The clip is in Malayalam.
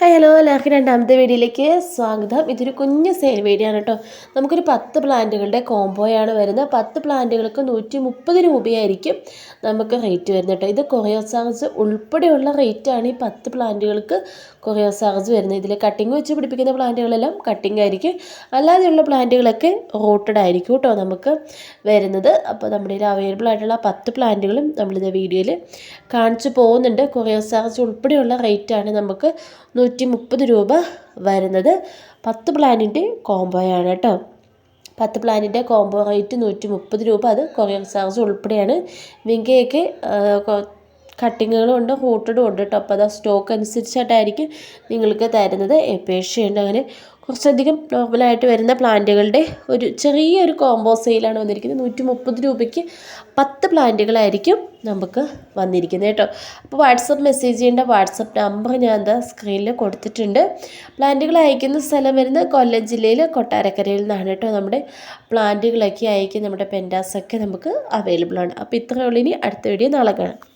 ഹലോ എല്ലാവർക്കും രണ്ടാമത്തെ വീഡിയോയിലേക്ക് സ്വാഗതം. ഇതൊരു കുഞ്ഞ് സെയിൽ വീഡിയോ കേട്ടോ. നമുക്കൊരു പത്ത് പ്ലാന്റുകളുടെ കോംബോയാണ് വരുന്നത്. പത്ത് പ്ലാന്റുകൾക്ക് നൂറ്റി മുപ്പത് രൂപയായിരിക്കും നമുക്ക് റേറ്റ് വരുന്നത് കേട്ടോ. ഇത് കൊറിയർ ചാർജ് ഉൾപ്പെടെയുള്ള റേറ്റാണ് ഈ പത്ത് പ്ലാന്റുകൾക്ക് കൊറിയർ ചാർജ് വരുന്നത്. ഇതിൽ കട്ടിങ് വെച്ച് പിടിപ്പിക്കുന്ന പ്ലാന്റുകളെല്ലാം കട്ടിങ് ആയിരിക്കും. അല്ലാതെയുള്ള പ്ലാന്റുകളൊക്കെ റോട്ടഡ് ആയിരിക്കും കേട്ടോ നമുക്ക് വരുന്നത്. അപ്പോൾ നമ്മുടെ കയ്യിൽ അവൈലബിൾ ആയിട്ടുള്ള പത്ത് പ്ലാന്റുകളും നമ്മളിത് വീഡിയോയിൽ കാണിച്ചു പോകുന്നുണ്ട്. കൊറിയർ ചാർജ് ഉൾപ്പെടെയുള്ള റേറ്റാണ് നമുക്ക് നൂറ്റി മുപ്പത് രൂപ വരുന്നത് പത്ത് പ്ലാനിന്റെ കോംബോയാണ് കേട്ടോ. പത്ത് പ്ലാനിന്റെ കോംബോ റേറ്റ് നൂറ്റി മുപ്പത് രൂപ. അത് കൊറിയർ ചാർജ് ഉൾപ്പെടെയാണ്. വിങ്കയൊക്കെ കട്ടിങ്ങുകളും ഉണ്ട് ഹോട്ടഡും ഉണ്ട് കേട്ടോ അപ്പോൾ അത് സ്റ്റോക്ക് അനുസരിച്ചിട്ടായിരിക്കും നിങ്ങൾക്ക് തരുന്നത്. എപ്പേഷ്യയുണ്ട് അങ്ങനെ കുറച്ചധികം നോർമലായിട്ട് വരുന്ന പ്ലാന്റുകളുടെ ഒരു ചെറിയൊരു കോംബോ സെയിലാണ് വന്നിരിക്കുന്നത്. നൂറ്റി മുപ്പത് രൂപയ്ക്ക് പത്ത് പ്ലാന്റുകളായിരിക്കും നമുക്ക് വന്നിരിക്കുന്നത് കേട്ടോ അപ്പോൾ വാട്സപ്പ് മെസ്സേജ് ചെയ്യേണ്ട വാട്സപ്പ് നമ്പർ ഞാൻ എന്താ സ്ക്രീനിൽ കൊടുത്തിട്ടുണ്ട്. പ്ലാന്റുകൾ അയക്കുന്ന സ്ഥലം വരുന്നത് കൊല്ലം ജില്ലയിൽ കൊട്ടാരക്കരയിൽ നിന്നാണ് കേട്ടോ നമ്മുടെ പ്ലാന്റുകളൊക്കെ അയക്കും. നമ്മുടെ പെൻഡാസൊക്കെ നമുക്ക് അവൈലബിൾ ആണ്. അപ്പോൾ ഇത്രയേ ഇനി അടുത്ത വീഡിയോ നാളെ കാണാം.